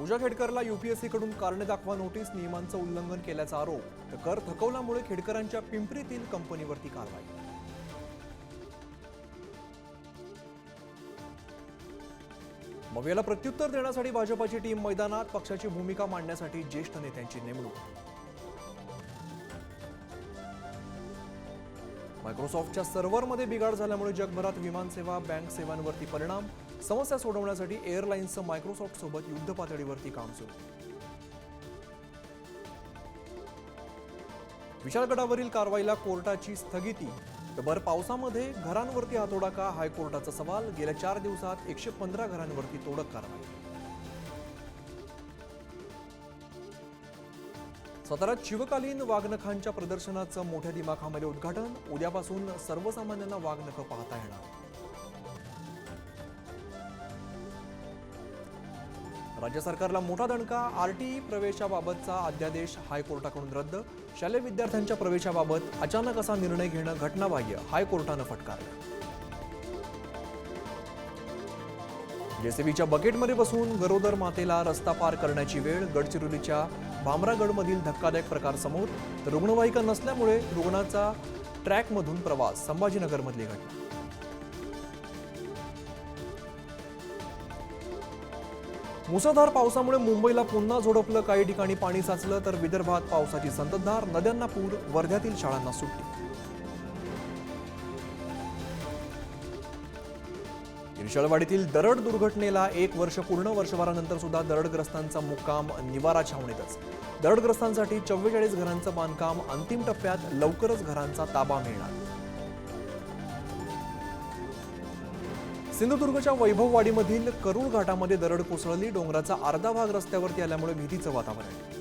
पूजा खेडकरला युपीएससीकडून कारणे दाखवा नोटीस नियमांचं उल्लंघन केल्याचा आरोप. तर कर थकवल्यामुळे खेडकरांच्या पिंपरीतील कंपनीवरती कारवाई. मग याला प्रत्युत्तर देण्यासाठी भाजपाची टीम मैदानात पक्षाची भूमिका मांडण्यासाठी ज्येष्ठ नेत्यांची नेमणूक. मायक्रोसॉफ्टच्या सर्व्हरमध्ये बिघाड झाल्यामुळे जगभरात विमानसेवा बँक सेवांवरती परिणाम. समस्या सोडवण्यासाठी एअरलाईन्सचं मायक्रोसॉफ्ट सोबत युद्ध पातळीवरती काम सुरू. विशाळगडावरील कारवाईला कोर्टाची स्थगिती. तर भर पावसामध्ये घरांवरती हातोडा का? हायकोर्टाचा सवाल. गेल्या चार दिवसात एकशे पंधरा घरांवरती तोडक कारवाई. सातारात शिवकालीन वाघनखांच्या प्रदर्शनाचं मोठ्या दिमाखामध्ये उद्घाटन. उद्यापासून सर्वसामान्यांना वाघनखं पाहता येणार. राज्य सरकारला मोठा दणका. आरटीई प्रवेशाबाबतचा अध्यादेश हायकोर्टाकडून रद्द. शालेय विद्यार्थ्यांच्या प्रवेशाबाबत अचानक असा निर्णय घेणं घटनाबाह्य हायकोर्टानं फटकारलं. जेसीबीच्या बकेटमध्ये बसून गरोदर मातेला रस्ता पार करण्याची वेळ गडचिरोलीच्या भामरागडमधील धक्कादायक प्रकार समोर रुग्णवाहिका नसल्यामुळे रुग्णाचा ट्रॅकमधून प्रवास संभाजीनगरमधली घटना मुसळधार पावसामुळे मुंबईला पुन्हा झोडपलं काही ठिकाणी पाणी साचलं तर विदर्भात पावसाची संततधार नद्यांना पूर वर्ध्यातील शाळांना सुट्टी. इरशाळवाडीतील दरड दुर्घटनेला एक वर्ष पूर्ण वर्षभरानंतर सुद्धा दरडग्रस्तांचा मुक्काम निवारा छावणीतच. दरडग्रस्तांसाठी चव्वेचाळीस घरांचं बांधकाम अंतिम टप्प्यात लवकरच घरांचा ताबा मिळणार. सिंधुदुर्गच्या वैभववाडीमधील करुळ घाटामध्ये दरड कोसळली डोंगराचा अर्धा भाग रस्त्यावरती आल्यामुळे भीतीचं वातावरण